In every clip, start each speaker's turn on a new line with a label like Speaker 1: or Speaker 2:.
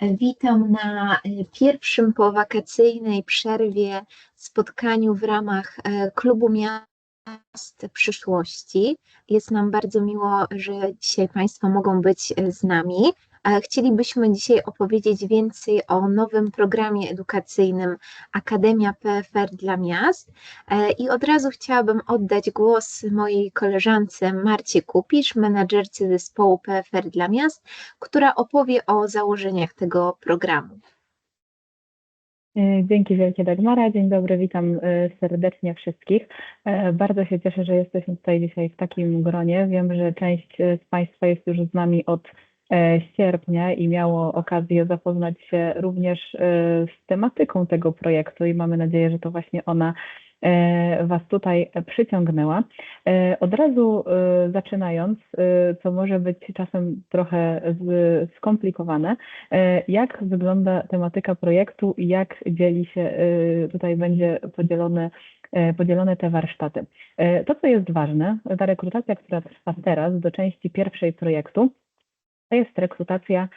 Speaker 1: Witam na e, pierwszym po wakacyjnej przerwie spotkaniu w ramach e, Klubu Miast Przyszłości. Jest nam bardzo miło, że dzisiaj Państwo mogą być e, z nami. Chcielibyśmy dzisiaj opowiedzieć więcej o nowym programie edukacyjnym Akademia PFR dla Miast i od razu chciałabym oddać głos mojej koleżance Marcie Kupisz, menadżerce zespołu PFR dla Miast, która opowie o założeniach tego programu.
Speaker 2: E, dzięki wielkie Dagmara. Dzień dobry, witam e, serdecznie wszystkich. E, bardzo się cieszę, że jesteśmy tutaj dzisiaj w takim gronie. Wiem, że część z Państwa jest już z nami od E, sierpnia i miało okazję zapoznać się również e, z tematyką tego projektu i mamy nadzieję, że to właśnie ona e, Was tutaj przyciągnęła. Od razu zaczynając, co może być czasem trochę skomplikowane, jak wygląda tematyka projektu i jak dzieli się, tutaj będzie podzielone podzielone te warsztaty. To, co jest ważne, ta rekrutacja, która trwa teraz do części pierwszej projektu, to jest rekrutacja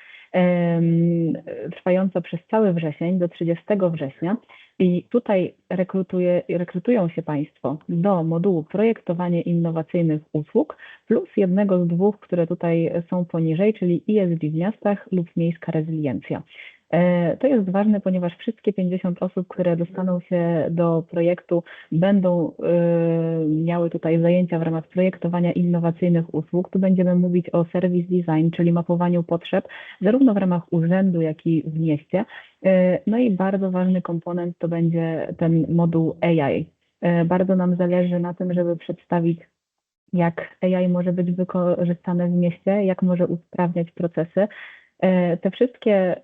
Speaker 2: trwająca przez cały wrzesień do 30 września i tutaj rekrutuje, rekrutują się Państwo do modułu projektowanie innowacyjnych usług plus jednego z dwóch, które tutaj są poniżej, czyli ESG w miastach lub miejska rezyliencja. E, to jest ważne, ponieważ wszystkie 50 osób, które dostaną się do projektu, będą e, miały tutaj zajęcia w ramach projektowania innowacyjnych usług. Tu będziemy mówić o service design, czyli mapowaniu potrzeb, zarówno w ramach urzędu, jak i w mieście. E, no i bardzo ważny komponent to będzie ten moduł AI. Bardzo nam zależy na tym, żeby przedstawić jak AI może być wykorzystane w mieście, jak może usprawniać procesy, te wszystkie e,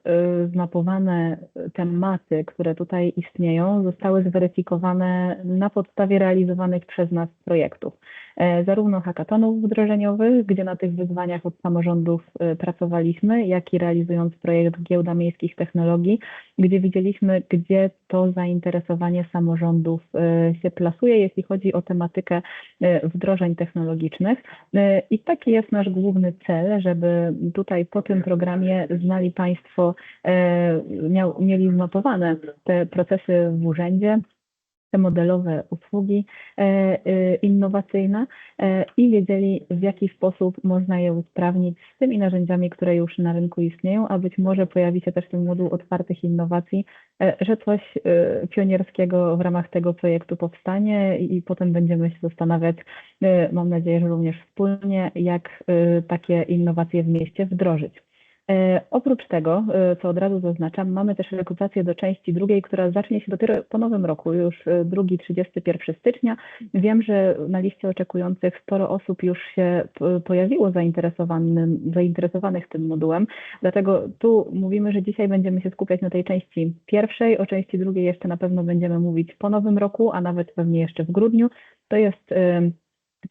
Speaker 2: zmapowane tematy, które tutaj istnieją, zostały zweryfikowane na podstawie realizowanych przez nas projektów. E, zarówno hackathonów wdrożeniowych, gdzie na tych wyzwaniach od samorządów pracowaliśmy, jak i realizując projekt Giełda Miejskich Technologii, gdzie widzieliśmy, gdzie to zainteresowanie samorządów się plasuje, jeśli chodzi o tematykę wdrożeń technologicznych. I taki jest nasz główny cel, żeby tutaj po tym programie znali Państwo, e, miał, mieli zmapowane te procesy w urzędzie, te modelowe usługi e, e, innowacyjne i wiedzieli, w jaki sposób można je usprawnić z tymi narzędziami, które już na rynku istnieją, a być może pojawi się też ten moduł otwartych innowacji, że coś pionierskiego w ramach tego projektu powstanie i potem będziemy się zastanawiać, mam nadzieję, że również wspólnie, jak takie innowacje w mieście wdrożyć. E, oprócz tego, e, co od razu zaznaczam, mamy też rekrutację do części drugiej, która zacznie się dopiero po nowym roku, już 2-31 e, stycznia. Wiem, że na liście oczekujących sporo osób już się pojawiło zainteresowanych tym modułem, dlatego tu mówimy, że dzisiaj będziemy się skupiać na tej części pierwszej, o części drugiej jeszcze na pewno będziemy mówić po nowym roku, a nawet pewnie jeszcze w grudniu. To jest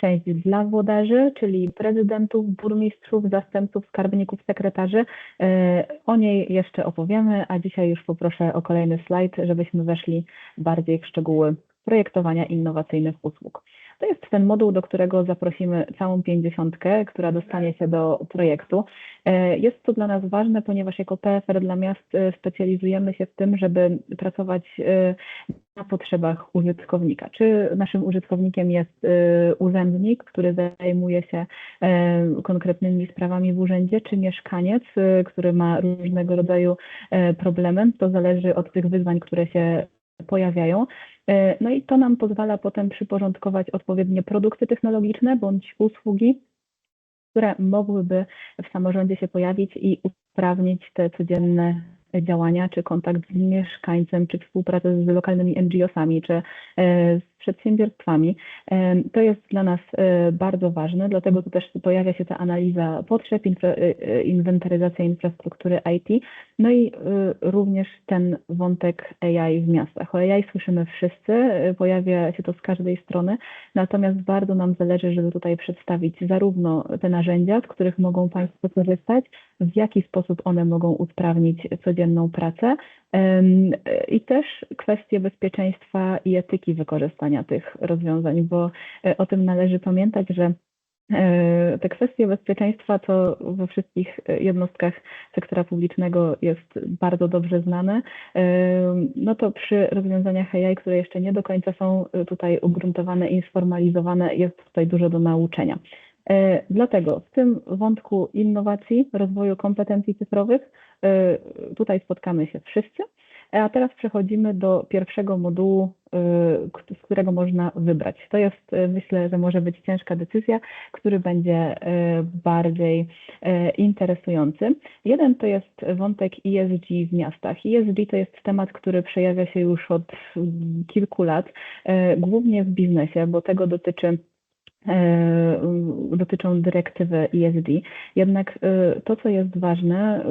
Speaker 2: część dla włodarzy, czyli prezydentów, burmistrzów, zastępców, skarbników, sekretarzy. E, o niej jeszcze opowiemy, a dzisiaj już poproszę o kolejny slajd, żebyśmy weszli bardziej w szczegóły projektowania innowacyjnych usług. To jest ten moduł, do którego zaprosimy całą pięćdziesiątkę, która dostanie się do projektu. E, jest to dla nas ważne, ponieważ jako PFR dla miast e, specjalizujemy się w tym, żeby pracować e, na potrzebach użytkownika. Czy naszym użytkownikiem jest urzędnik, który zajmuje się konkretnymi sprawami w urzędzie, czy mieszkaniec, który ma różnego rodzaju problemy. To zależy od tych wyzwań, które się pojawiają. E, no i to nam pozwala potem przyporządkować odpowiednie produkty technologiczne bądź usługi, które mogłyby w samorządzie się pojawić i usprawnić te codzienne działania, czy kontakt z mieszkańcem, czy współpracę z lokalnymi NGO-sami, czy e, z przedsiębiorstwami. E, to jest dla nas e, bardzo ważne, dlatego tu też pojawia się ta analiza potrzeb, infra, inwentaryzacja infrastruktury IT, no i również ten wątek AI w miastach. O AI słyszymy wszyscy, pojawia się to z każdej strony, natomiast bardzo nam zależy, żeby tutaj przedstawić zarówno te narzędzia, z których mogą Państwo korzystać, w jaki sposób one mogą usprawnić codzienną pracę i też kwestie bezpieczeństwa i etyki wykorzystania tych rozwiązań, bo e, o tym należy pamiętać, że E, Te kwestie bezpieczeństwa to we wszystkich e, jednostkach sektora publicznego jest bardzo dobrze znane. No to przy rozwiązaniach AI, które jeszcze nie do końca są tutaj ugruntowane i sformalizowane, jest tutaj dużo do nauczenia. Dlatego w tym wątku innowacji, rozwoju kompetencji cyfrowych, tutaj spotkamy się wszyscy. E, A teraz przechodzimy do pierwszego modułu, e, z którego można wybrać. To jest, e, myślę, że może być ciężka decyzja, który będzie e, bardziej e, interesujący. Jeden to jest wątek ESG w miastach. ESG to jest temat, który przejawia się już od mm, kilku lat, e, głównie w biznesie, bo tego dotyczy e, dotyczą dyrektywy ESG. Jednak e, to, co jest ważne, e,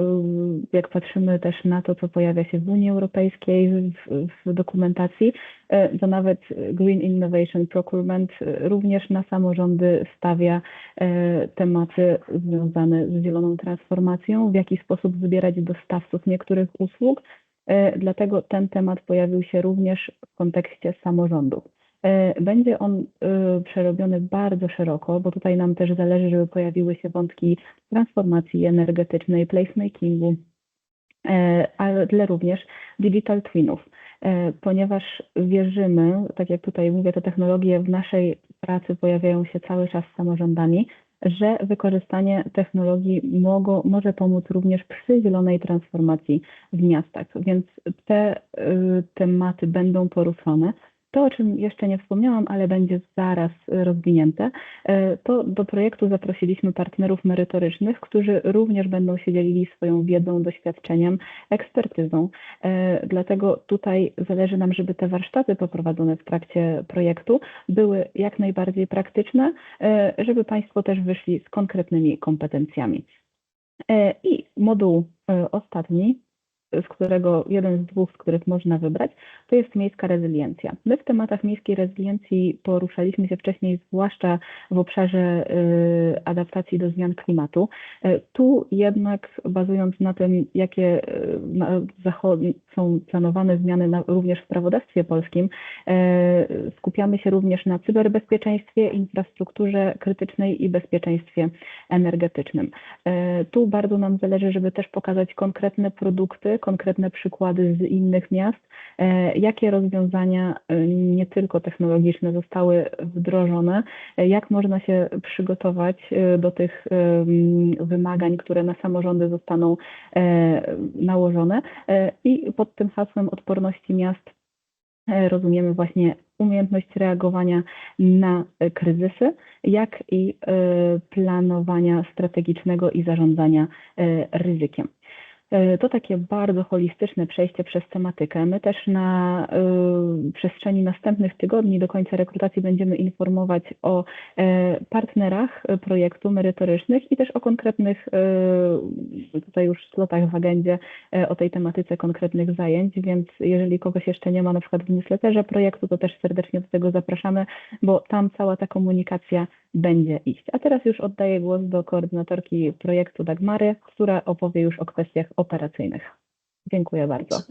Speaker 2: jak patrzymy też na to, co pojawia się w Unii Europejskiej, w, w dokumentacji, e, to nawet Green Innovation Procurement e, również na samorządy stawia e, tematy związane z zieloną transformacją, w jaki sposób wybierać dostawców niektórych usług. E, Dlatego ten temat pojawił się również w kontekście samorządów. E, Będzie on e, przerobiony bardzo szeroko, bo tutaj nam też zależy, żeby pojawiły się wątki transformacji energetycznej, placemakingu, e, ale również digital twinów, ponieważ wierzymy, tak jak tutaj mówię, te technologie w naszej pracy pojawiają się cały czas z samorządami, że wykorzystanie technologii mogło, może pomóc również przy zielonej transformacji w miastach, więc te y, tematy będą poruszone. To, o czym jeszcze nie wspomniałam, ale będzie zaraz rozwinięte, y, to do projektu zaprosiliśmy partnerów merytorycznych, którzy również będą się dzielili swoją wiedzą, doświadczeniem, ekspertyzą. E, Dlatego tutaj zależy nam, żeby te warsztaty poprowadzone w trakcie projektu były jak najbardziej praktyczne, e, żeby Państwo też wyszli z konkretnymi kompetencjami. E, I moduł e, ostatni, z którego jeden z dwóch, z których można wybrać, to jest miejska rezyliencja. My w tematach miejskiej rezyliencji poruszaliśmy się wcześniej, zwłaszcza w obszarze e, adaptacji do zmian klimatu. E, Tu jednak bazując na tym, jakie zacho- są planowane zmiany na, również w prawodawstwie polskim, skupiamy się również na cyberbezpieczeństwie, infrastrukturze krytycznej i bezpieczeństwie energetycznym. Tu bardzo nam zależy, żeby też pokazać konkretne produkty, konkretne przykłady z innych miast, e, jakie rozwiązania e, nie tylko technologiczne zostały wdrożone, e, jak można się przygotować do tych wymagań, które na samorządy zostaną nałożone. I pod tym hasłem odporności miast rozumiemy właśnie umiejętność reagowania na kryzysy, jak i planowania strategicznego i zarządzania ryzykiem. E, To takie bardzo holistyczne przejście przez tematykę. My też na y, przestrzeni następnych tygodni do końca rekrutacji będziemy informować o e, partnerach projektu merytorycznych i też o konkretnych tutaj już slotach w agendzie o tej tematyce konkretnych zajęć, więc jeżeli kogoś jeszcze nie ma na przykład w newsletterze projektu, to też serdecznie do tego zapraszamy, bo tam cała ta komunikacja będzie iść. A teraz już oddaję głos do koordynatorki projektu Dagmary, która opowie już o kwestiach operacyjnych. Dziękuję bardzo.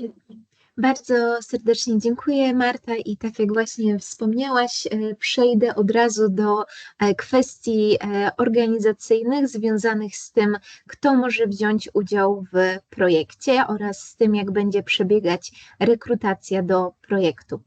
Speaker 1: Bardzo serdecznie dziękuję, Marta. I tak jak właśnie wspomniałaś, e, przejdę od razu do e, kwestii e, organizacyjnych związanych z tym, kto może wziąć udział w projekcie oraz z tym, jak będzie przebiegać rekrutacja do projektu.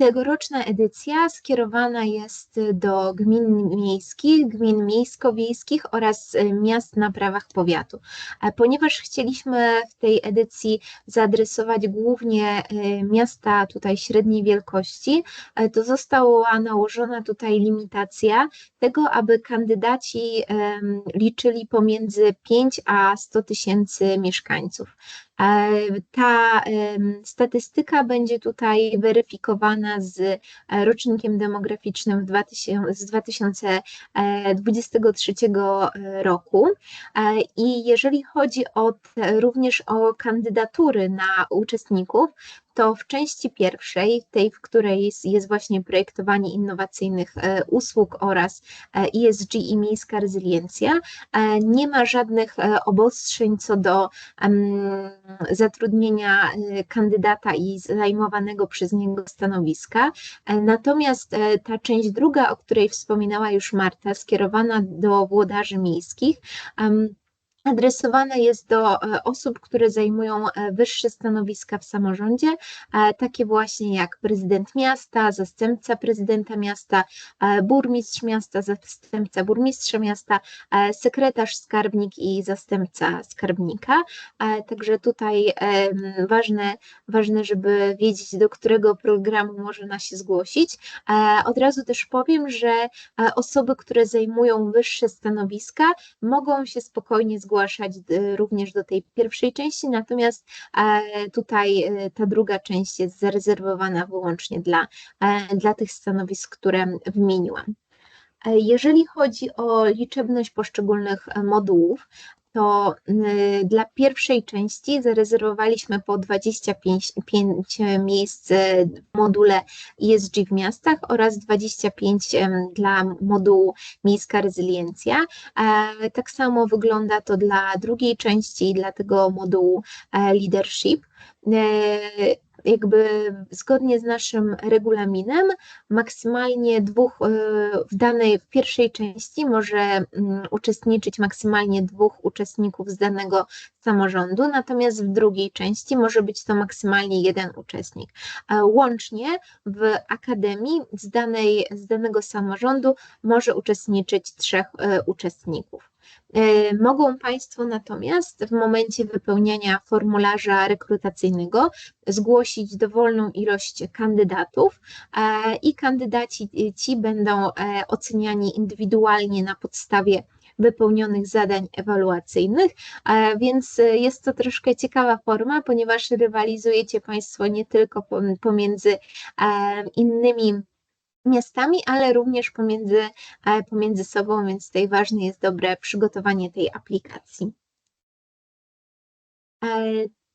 Speaker 1: E, Tegoroczna edycja skierowana jest do gmin miejskich, gmin miejsko-wiejskich oraz e, miast na prawach powiatu. A Ponieważ chcieliśmy w tej edycji zaadresować głównie e, miasta tutaj średniej wielkości, e, to została nałożona tutaj limitacja tego, aby kandydaci liczyli pomiędzy 5 a 100 tysięcy mieszkańców. E, Ta statystyka będzie tutaj weryfikowana z e, rocznikiem demograficznym w 2000, z 2023 roku. E, I jeżeli chodzi o również o kandydatury na uczestników, to w części pierwszej, tej, w której jest, jest właśnie projektowanie innowacyjnych e, usług oraz ESG i miejska rezyliencja, nie ma żadnych obostrzeń co do zatrudnienia kandydata i zajmowanego przez niego stanowiska. Natomiast ta część druga, o której wspominała już Marta, skierowana do włodarzy miejskich, adresowane jest do e, osób, które zajmują e, wyższe stanowiska w samorządzie, e, takie właśnie jak prezydent miasta, zastępca prezydenta miasta, burmistrz miasta, zastępca burmistrza miasta, sekretarz skarbnik i zastępca skarbnika. Także tutaj ważne, ważne, żeby wiedzieć, do którego programu można się zgłosić. Od razu też powiem, że osoby, które zajmują wyższe stanowiska, mogą się spokojnie zgłosić zgłaszać y, również do tej pierwszej części, natomiast e, tutaj y, ta druga część jest zarezerwowana wyłącznie dla, e, dla tych stanowisk, które wymieniłam. E, jeżeli chodzi o liczebność poszczególnych modułów, to y, dla pierwszej części zarezerwowaliśmy po 25 miejsc w module ESG w miastach oraz 25 dla modułu Miejska Rezyliencja. E, tak samo wygląda to dla drugiej części, dla tego modułu e, Leadership e, jakby zgodnie z naszym regulaminem maksymalnie dwóch e, w danej, w pierwszej części może mm, uczestniczyć maksymalnie dwóch uczestników z danego samorządu, natomiast w drugiej części może być to maksymalnie jeden uczestnik. Łącznie w akademii z, danej, z danego samorządu może uczestniczyć trzech e, uczestników. E, mogą Państwo natomiast w momencie wypełniania formularza rekrutacyjnego zgłosić dowolną ilość kandydatów e, i kandydaci ci będą e, oceniani indywidualnie na podstawie wypełnionych zadań ewaluacyjnych, więc jest to troszkę ciekawa forma, ponieważ rywalizujecie Państwo nie tylko pomiędzy innymi miastami, ale również pomiędzy, e, pomiędzy sobą, więc tutaj ważne jest dobre przygotowanie tej aplikacji.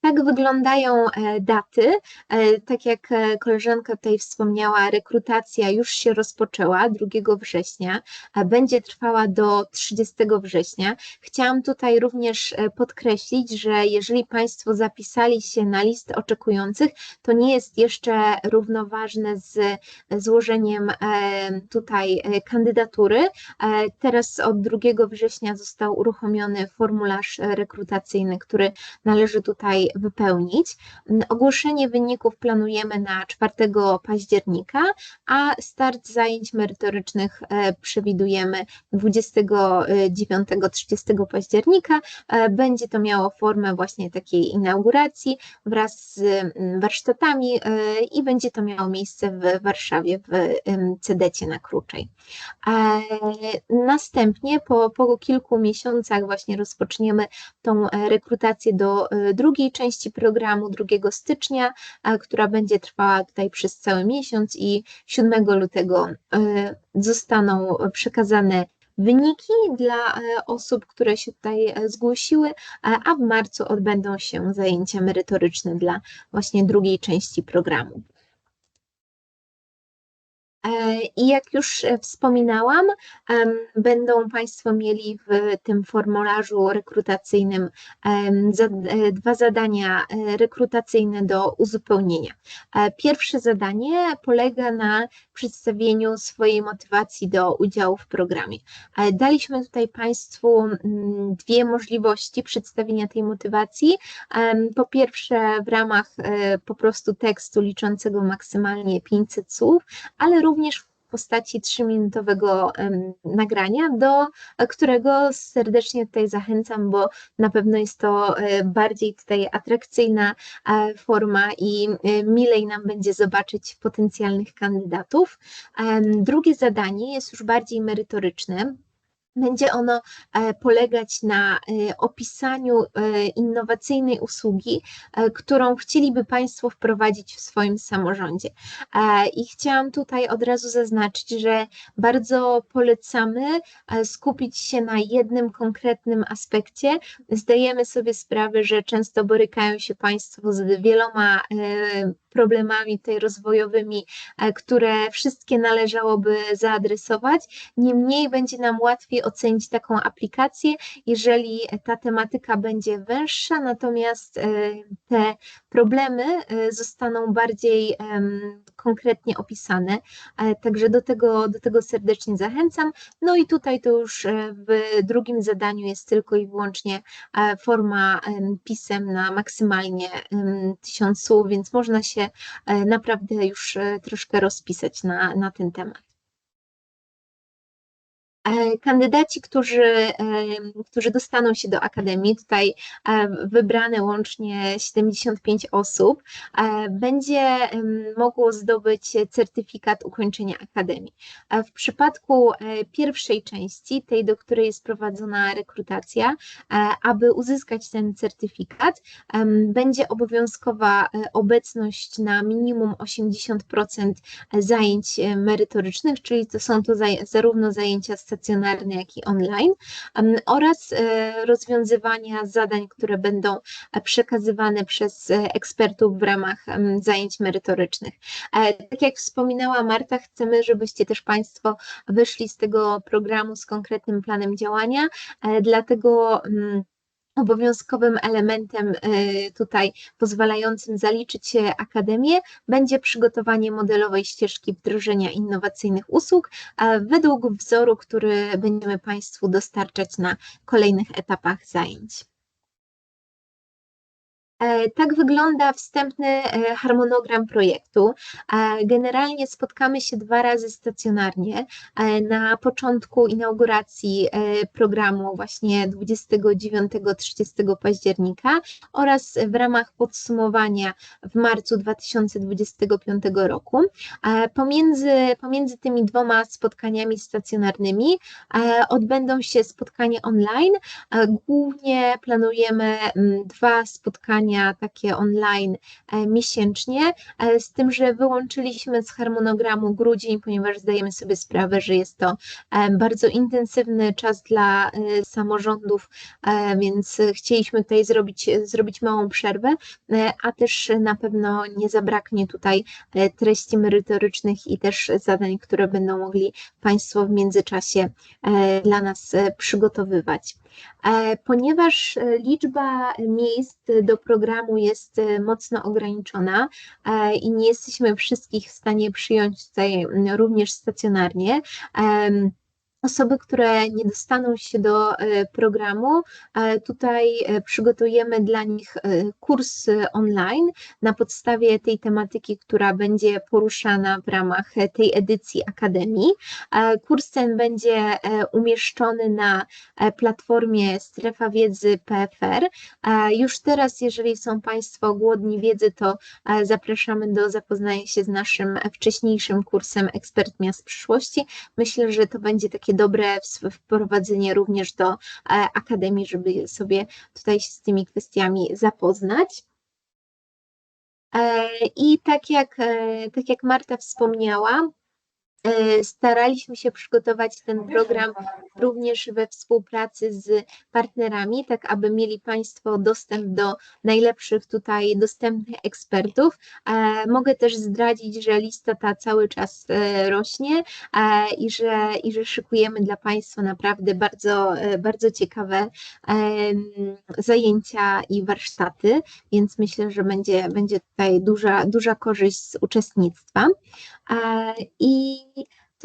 Speaker 1: Tak wyglądają e, daty. E, tak jak e, koleżanka tutaj wspomniała, rekrutacja już się rozpoczęła 2 września, będzie trwała do 30 września. Chciałam tutaj również podkreślić, że jeżeli Państwo zapisali się na listę oczekujących, to nie jest jeszcze równoważne z złożeniem tutaj kandydatury. Teraz od 2 września został uruchomiony formularz rekrutacyjny, który należy tutaj wypełnić. Ogłoszenie wyników planujemy na 4 października, a start zajęć merytorycznych e, przewidujemy 29-30 października. E, będzie to miało formę właśnie takiej inauguracji wraz z warsztatami e, i będzie to miało miejsce w Warszawie w Cedecie na Kruczej. Następnie po, po kilku miesiącach właśnie rozpoczniemy tą rekrutację do drugiej części części programu 2 stycznia, która będzie trwała tutaj przez cały miesiąc i 7 lutego e, zostaną przekazane wyniki dla e, osób, które się tutaj e, zgłosiły, a w marcu odbędą się zajęcia merytoryczne dla właśnie drugiej części programu. E, I jak już e, wspominałam, będą Państwo mieli w tym formularzu rekrutacyjnym e, dwa zadania rekrutacyjne do uzupełnienia. Pierwsze zadanie polega na przedstawieniu swojej motywacji do udziału w programie. Daliśmy tutaj Państwu mm, dwie możliwości przedstawienia tej motywacji. Po pierwsze, w ramach po prostu tekstu liczącego maksymalnie 500 słów, ale również w postaci trzyminutowego nagrania, do którego serdecznie tutaj zachęcam, bo na pewno jest to e, bardziej tutaj atrakcyjna e, forma i e, milej nam będzie zobaczyć potencjalnych kandydatów. Drugie zadanie jest już bardziej merytoryczne. Będzie ono e, polegać na e, opisaniu e, innowacyjnej usługi, którą chcieliby Państwo wprowadzić w swoim samorządzie. I chciałam tutaj od razu zaznaczyć, że bardzo polecamy skupić się na jednym konkretnym aspekcie. Zdajemy sobie sprawę, że często borykają się Państwo z wieloma problemami tutaj rozwojowymi, e, które wszystkie należałoby zaadresować. Niemniej będzie nam łatwiej ocenić taką aplikację, jeżeli ta tematyka będzie węższa, natomiast e, te problemy e, zostaną bardziej konkretnie opisane. Także do tego, do tego serdecznie zachęcam. No i tutaj to już w drugim zadaniu jest tylko i wyłącznie forma em, pisemna, maksymalnie 1000 słów, więc można się naprawdę już e, troszkę rozpisać na, na ten temat. E, Kandydaci, którzy, e, którzy dostaną się do Akademii, tutaj e, wybrane łącznie 75 osób, będzie mogło zdobyć certyfikat ukończenia Akademii. W przypadku pierwszej części, tej, do której jest prowadzona rekrutacja, aby uzyskać ten certyfikat, będzie obowiązkowa obecność na minimum 80% zajęć merytorycznych, czyli to są to zarówno zajęcia stacjonarne, jak i online, oraz e, rozwiązywania zadań, które będą e, przekazywane przez e, ekspertów w ramach zajęć merytorycznych. Tak jak wspominała Marta, chcemy, żebyście też Państwo wyszli z tego programu z konkretnym planem działania, dlatego Obowiązkowym elementem e, tutaj pozwalającym zaliczyć akademię będzie przygotowanie modelowej ścieżki wdrożenia innowacyjnych usług według wzoru, który będziemy Państwu dostarczać na kolejnych etapach zajęć. E, Tak wygląda wstępny e, harmonogram projektu. E, Generalnie spotkamy się dwa razy stacjonarnie. Na początku inauguracji programu właśnie 29-30 października oraz w ramach podsumowania w marcu 2025 roku. Pomiędzy, pomiędzy tymi dwoma spotkaniami stacjonarnymi odbędą się spotkania online. Głównie planujemy dwa spotkania takie online e, miesięcznie, e, z tym, że wyłączyliśmy z harmonogramu grudzień, ponieważ zdajemy sobie sprawę, że jest to e, bardzo intensywny czas dla samorządów, więc chcieliśmy tutaj zrobić, zrobić małą przerwę, a też na pewno nie zabraknie tutaj treści merytorycznych i też zadań, które będą mogli Państwo w międzyczasie dla nas przygotowywać. E, Ponieważ e, liczba miejsc do programu jest e, mocno ograniczona i nie jesteśmy wszystkich w stanie przyjąć tutaj również stacjonarnie, Osoby, które nie dostaną się do e, programu, e, tutaj e, przygotujemy dla nich kurs online na podstawie tej tematyki, która będzie poruszana w ramach tej edycji Akademii. Kurs ten będzie umieszczony na platformie Strefa Wiedzy PFR. Już teraz, jeżeli są Państwo głodni wiedzy, to zapraszamy do zapoznania się z naszym wcześniejszym kursem Ekspert Miast Przyszłości. Myślę, że to będzie takie dobre wprowadzenie również do e, Akademii, żeby sobie tutaj się z tymi kwestiami zapoznać. E, I tak jak, e, tak jak Marta wspomniała, staraliśmy się przygotować ten program również we współpracy z partnerami, tak aby mieli Państwo dostęp do najlepszych tutaj dostępnych ekspertów. E, Mogę też zdradzić, że lista ta cały czas e, rośnie e, i że, i że szykujemy dla Państwa naprawdę bardzo, e, bardzo ciekawe zajęcia i warsztaty, więc myślę, że będzie, będzie tutaj duża, duża korzyść z uczestnictwa. E, I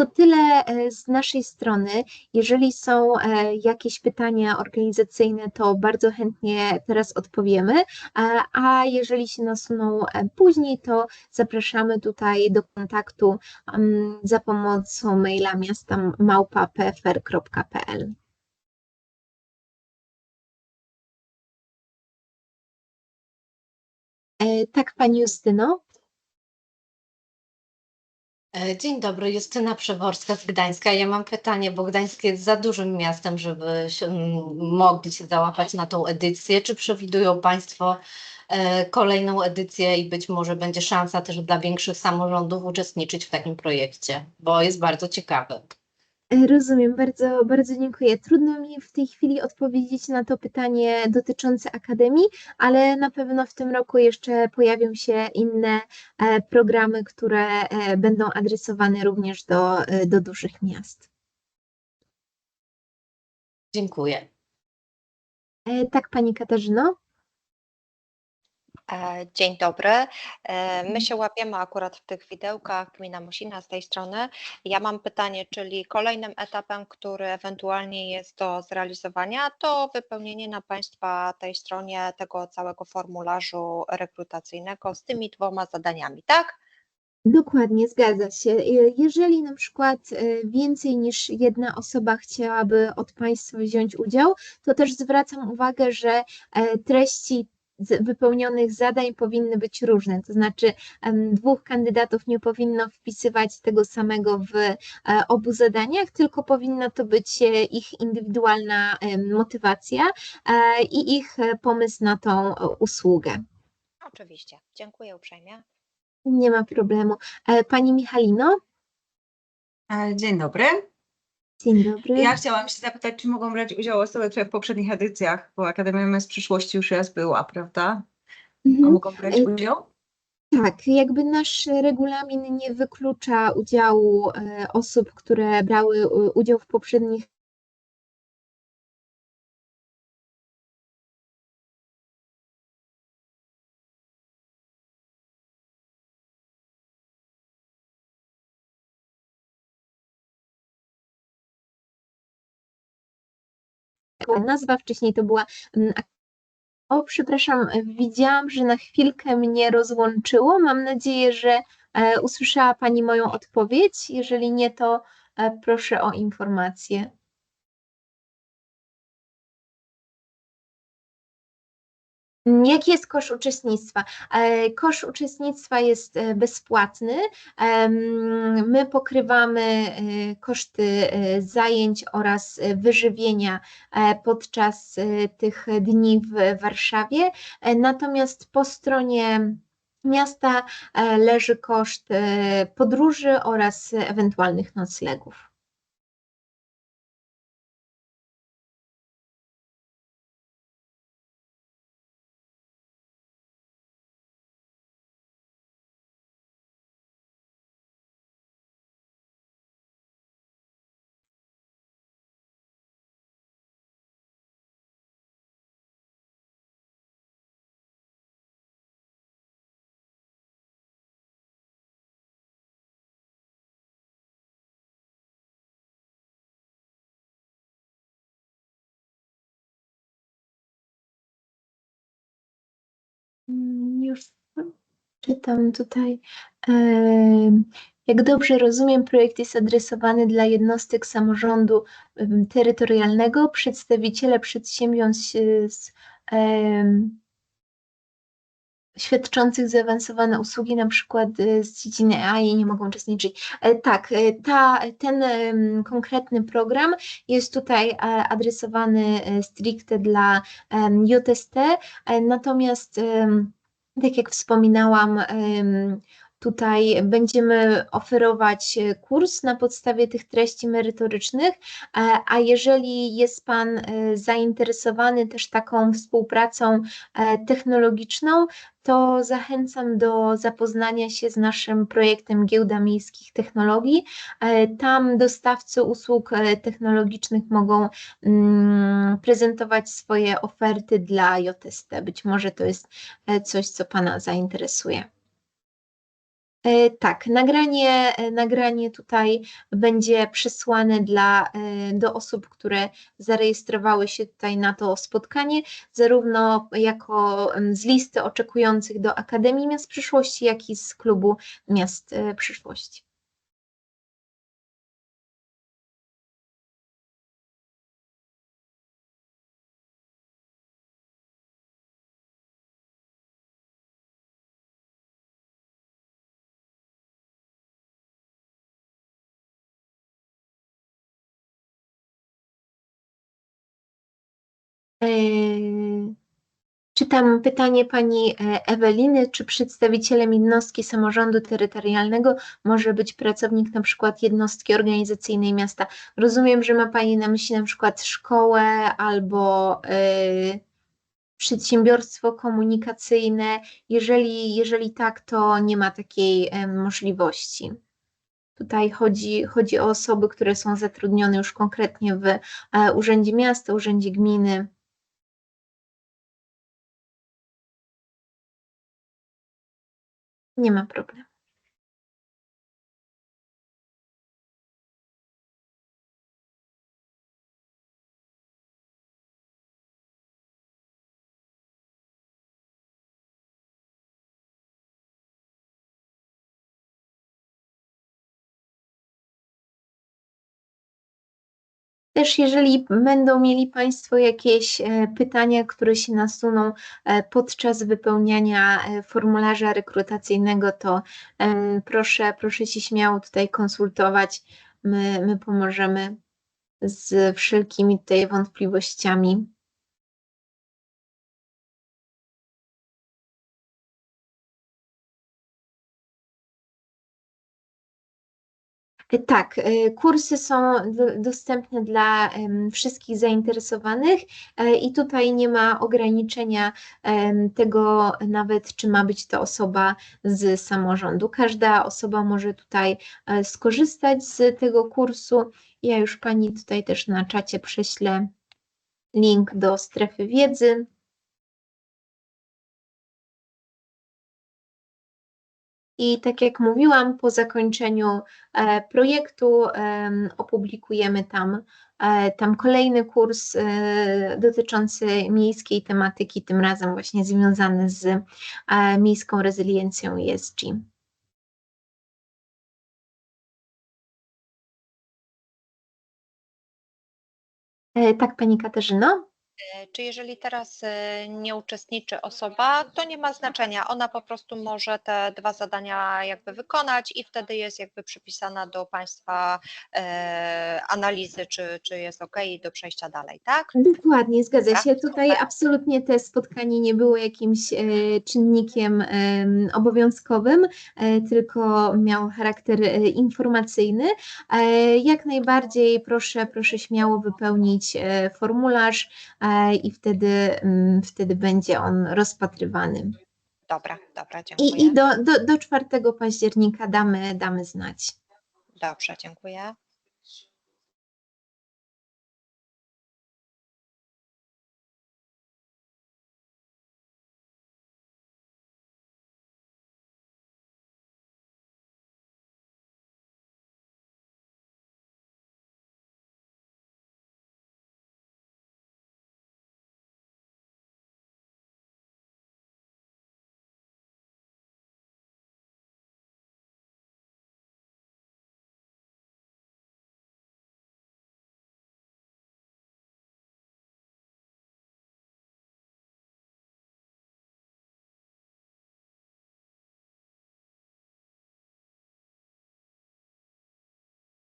Speaker 1: to tyle e, z naszej strony. Jeżeli są e, jakieś pytania organizacyjne, to bardzo chętnie teraz odpowiemy, a- a jeżeli się nasuną e, później, to zapraszamy tutaj do kontaktu mm, za pomocą maila miasta małpa.pfr.pl. E, Tak, Pani Justyno?
Speaker 3: E, Dzień dobry, Justyna Przeworska z Gdańska. Ja mam pytanie, bo Gdańsk jest za dużym miastem, żeby się, mogli się załapać na tą edycję. Czy przewidują Państwo e, kolejną edycję i być może będzie szansa też dla większych samorządów uczestniczyć w takim projekcie, bo jest bardzo ciekawy.
Speaker 1: Rozumiem, bardzo, bardzo dziękuję. Trudno mi w tej chwili odpowiedzieć na to pytanie dotyczące Akademii, ale na pewno w tym roku jeszcze pojawią się inne e, programy, które e, będą adresowane również do, e, do dużych miast.
Speaker 3: Dziękuję.
Speaker 1: Tak, Pani Katarzyno?
Speaker 4: E, Dzień dobry. E, My się łapiemy akurat w tych widełkach Gmina Musina z tej strony. Ja mam pytanie, czyli kolejnym etapem, który ewentualnie jest do zrealizowania, to wypełnienie na Państwa tej stronie tego całego formularzu rekrutacyjnego z tymi dwoma zadaniami, tak?
Speaker 1: Dokładnie, zgadza się. E, Jeżeli na przykład więcej niż jedna osoba chciałaby od Państwa wziąć udział, to też zwracam uwagę, że treści wypełnionych zadań powinny być różne. To znaczy, dwóch kandydatów nie powinno wpisywać tego samego w e, obu zadaniach, tylko powinna to być e, ich indywidualna motywacja e, i ich pomysł na tą usługę.
Speaker 4: Oczywiście. Dziękuję uprzejmie.
Speaker 1: Nie ma problemu. Pani Michalino?
Speaker 5: Dzień dobry.
Speaker 1: Dzień dobry.
Speaker 5: Ja chciałam się zapytać, czy mogą brać udział osoby, które w poprzednich edycjach, bo Akademia MS Przyszłości już raz była, prawda? A
Speaker 1: Mhm.
Speaker 5: mogą brać
Speaker 1: E,
Speaker 5: udział?
Speaker 1: Tak, jakby nasz regulamin nie wyklucza udziału e, osób, które brały e, udział w poprzednich nazwa, wcześniej to była mm, o, przepraszam, widziałam, że na chwilkę mnie rozłączyło. Mam nadzieję, że e, usłyszała Pani moją odpowiedź. Jeżeli nie, to e, proszę o informację. Jaki jest koszt uczestnictwa? E, Koszt uczestnictwa jest e, bezpłatny. My pokrywamy e, koszty zajęć oraz wyżywienia podczas tych dni w Warszawie. Natomiast po stronie miasta leży koszt podróży oraz ewentualnych noclegów. Już czytam tutaj. Jak dobrze rozumiem, projekt jest adresowany dla jednostek samorządu terytorialnego, przedstawiciele przedsiębiorstw z, świadczących zaawansowane usługi, na przykład y, z dziedziny AI nie mogą uczestniczyć. E, Tak, e, ta, ten konkretny program jest tutaj e, adresowany e, stricte dla e, natomiast tak jak wspominałam, tutaj będziemy oferować e, kurs na podstawie tych treści merytorycznych, e, a jeżeli jest Pan e, zainteresowany też taką współpracą technologiczną, to zachęcam do zapoznania się z naszym projektem Giełda Miejskich Technologii. Tam dostawcy usług technologicznych mogą mm, prezentować swoje oferty dla JST. Być może to jest coś, co Pana zainteresuje. E, Tak, nagranie, e, nagranie tutaj będzie przesłane dla, e, do osób, które zarejestrowały się tutaj na to spotkanie, zarówno jako z listy oczekujących do Akademii Miast Przyszłości, jak i z Klubu Miast Przyszłości. Czytam pytanie pani e, Eweliny, czy przedstawicielem jednostki samorządu terytorialnego może być pracownik na przykład jednostki organizacyjnej miasta? Rozumiem, że ma pani na myśli na przykład szkołę albo y, przedsiębiorstwo komunikacyjne. Jeżeli, jeżeli tak, to nie ma takiej e, możliwości. Tutaj chodzi, chodzi o osoby, które są zatrudnione już konkretnie w e, Urzędzie Miasta, Urzędzie Gminy. Nie ma problemu. Też jeżeli będą mieli Państwo jakieś e, pytania, które się nasuną e, podczas wypełniania e, formularza rekrutacyjnego, to proszę, proszę się śmiało tutaj konsultować. My, my pomożemy z wszelkimi tutaj wątpliwościami. Tak, e, kursy są do- dostępne dla wszystkich zainteresowanych e, i tutaj nie ma ograniczenia tego nawet, czy ma być to osoba z samorządu. Każda osoba może tutaj e, skorzystać z tego kursu. Ja już Pani tutaj też na czacie prześlę link do strefy wiedzy. I tak jak mówiłam, po zakończeniu e, projektu em, opublikujemy tam, e, tam kolejny kurs e, dotyczący miejskiej tematyki, tym razem właśnie związany z miejską rezyliencją ESG. Tak, Pani Katarzyno?
Speaker 4: E, Czy jeżeli teraz e, nie uczestniczy osoba, to nie ma znaczenia. Ona po prostu może te dwa zadania jakby wykonać i wtedy jest jakby przypisana do Państwa e, analizy, czy, czy jest ok do przejścia dalej, tak?
Speaker 1: Dokładnie, zgadza
Speaker 4: Dobra,
Speaker 1: się. Tutaj
Speaker 4: super.
Speaker 1: absolutnie te spotkanie nie było jakimś czynnikiem em, obowiązkowym, tylko miało charakter informacyjny. Jak najbardziej proszę, proszę śmiało wypełnić formularz i wtedy, mm, wtedy będzie on rozpatrywany.
Speaker 4: Dobra, dobra, dziękuję.
Speaker 1: I, i do, do, do 4 października damy, damy znać.
Speaker 4: Dobrze, dziękuję.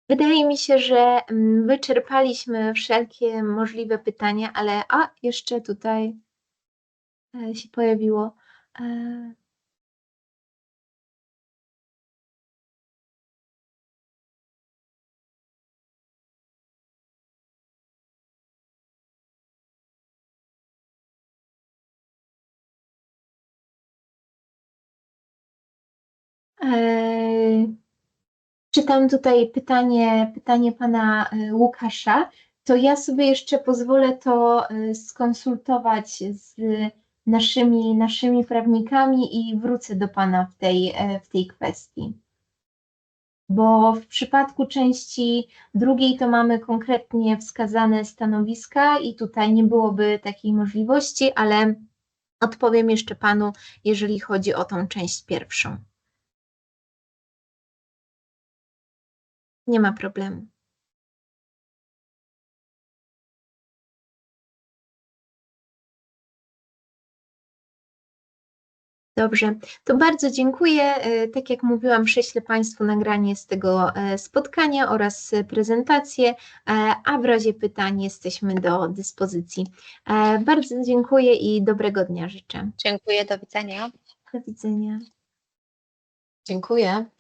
Speaker 1: Wydaje mi się, że mm, wyczerpaliśmy wszelkie możliwe pytania, ale a jeszcze tutaj e, się pojawiło. e, e, Czytam tutaj pytanie, pytanie pana e, Łukasza. To ja sobie jeszcze pozwolę to e, skonsultować z naszymi, naszymi prawnikami i wrócę do pana w tej, e, w tej kwestii. Bo w przypadku części drugiej to mamy konkretnie wskazane stanowiska i tutaj nie byłoby takiej możliwości, ale odpowiem jeszcze panu, jeżeli chodzi o tą część pierwszą. Nie ma problemu. Dobrze, to bardzo dziękuję. E, Tak jak mówiłam, prześlę Państwu nagranie z tego e, spotkania oraz e, prezentację, a w razie pytań jesteśmy do dyspozycji. Bardzo dziękuję i dobrego dnia życzę.
Speaker 4: Dziękuję, do widzenia.
Speaker 1: Do widzenia.
Speaker 3: Dziękuję.